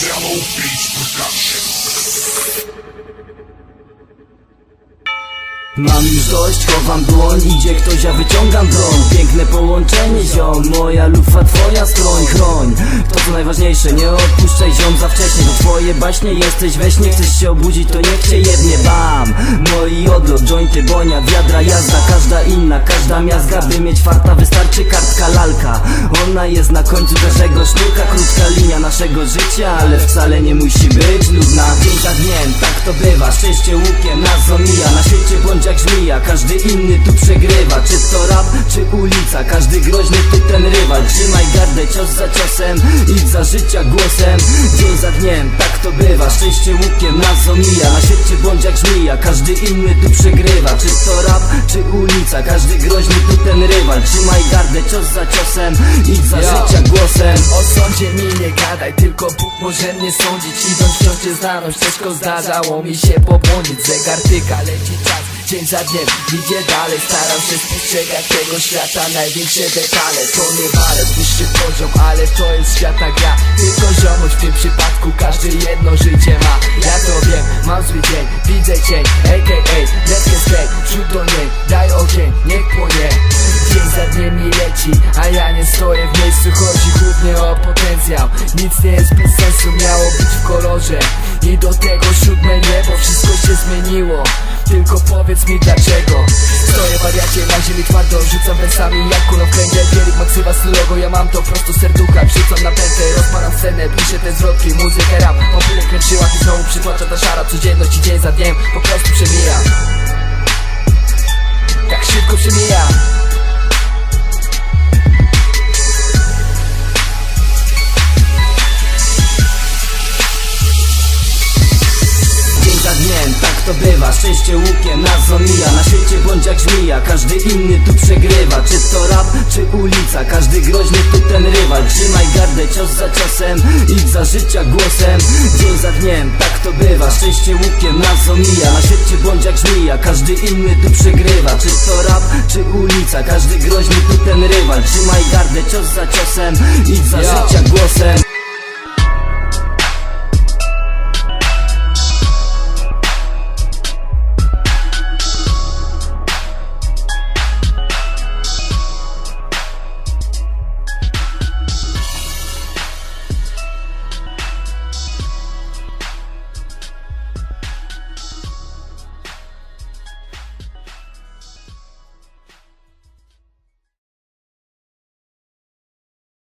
Production. Mam już dość, chowam dłoń, idzie ktoś, ja wyciągam broń. Piękne połączenie, ziom, moja lufa, twoja skroń, chroń To co najważniejsze, nie odpuszczaj ziom za wcześnie To twoje baśnie, jesteś we śnie, chcesz się obudzić, to niech cię jednie bam. Moi odlot, jointy, bonia, wiadra, jazda Każda inna, każda miazga, by mieć farta Wystarczy kartka lalka, ona jest na końcu każdego sznurka Krótka linia naszego życia, ale wcale nie musi być nudna. Dzień za dniem, tak to bywa, szczęście łukiem nas omija Na świecie bądź jak żmija, każdy inny tu przegrywa. Czy to rap, czy ulica, każdy groźny tu ten rywal. Trzymaj gardę cios za ciosem, idź za życia głosem. Dzień za dniem, tak to bywa, szczęście łukiem nas omija Na świecie bądź jak żmija, każdy inny tu przegrywa. Czy to rap, czy ulica, każdy groźny tu ten rywal. Trzymaj gardę cios za ciosem, idź za Yo. życia głosem. O sądzie mi nie gadaj, tylko Bóg może mnie sądzić. Idąc wciąż cię znanoś, ciężko zdarzało mi się pobłądzić. Zegar tyka, leci czas, dzień za dniem Idzie dalej, staram się spostrzegać tego świata Największe detale, to nie balet, poziom Ale to jest świata gra, tylko ziomuś W tym przypadku każdy jedno życie ma. Ja to wiem, mam zły dzień, widzę cień A.k.a. let's get straight, wśród do niej Daj ogień, niech płonie. Dzień za dniem mi leci, a ja nie stoję w miejscu Chodzi głównie o potencjał. Nic nie jest bez sensu, miało być w kolorze. I do tego siódme niebo, wszystko się zmieniło. Tylko powiedz mi dlaczego Stoję wariacie na ziemi twardo Rzucam węsami jak kulą w kręgle Bielik maksywa stylowo, ja mam to prosto serducha. Wrzucam na pętlę, rozparam scenę Piszę te zwrotki, muzykę rap. Popylę kręciła i znowu przytłacza ta szara. Codzienność i dzień za dniem po prostu przemija. Tak szybko przemija to bywa. Szczęście łukiem nas omija. Na świecie bądź jak żmija. Każdy inny tu przegrywa. Czy to rap, czy ulica. Każdy groźny tu ten rywal. Trzymaj gardę cios za ciosem. Idź za życia głosem. Dzień za dniem, tak to bywa. Szczęście łukiem nas omija. Na świecie bądź jak żmija. Każdy inny tu przegrywa. Czy to rap, czy ulica. Każdy groźny tu ten rywal. Trzymaj gardę cios za ciosem. Idź za Yo. życia głosem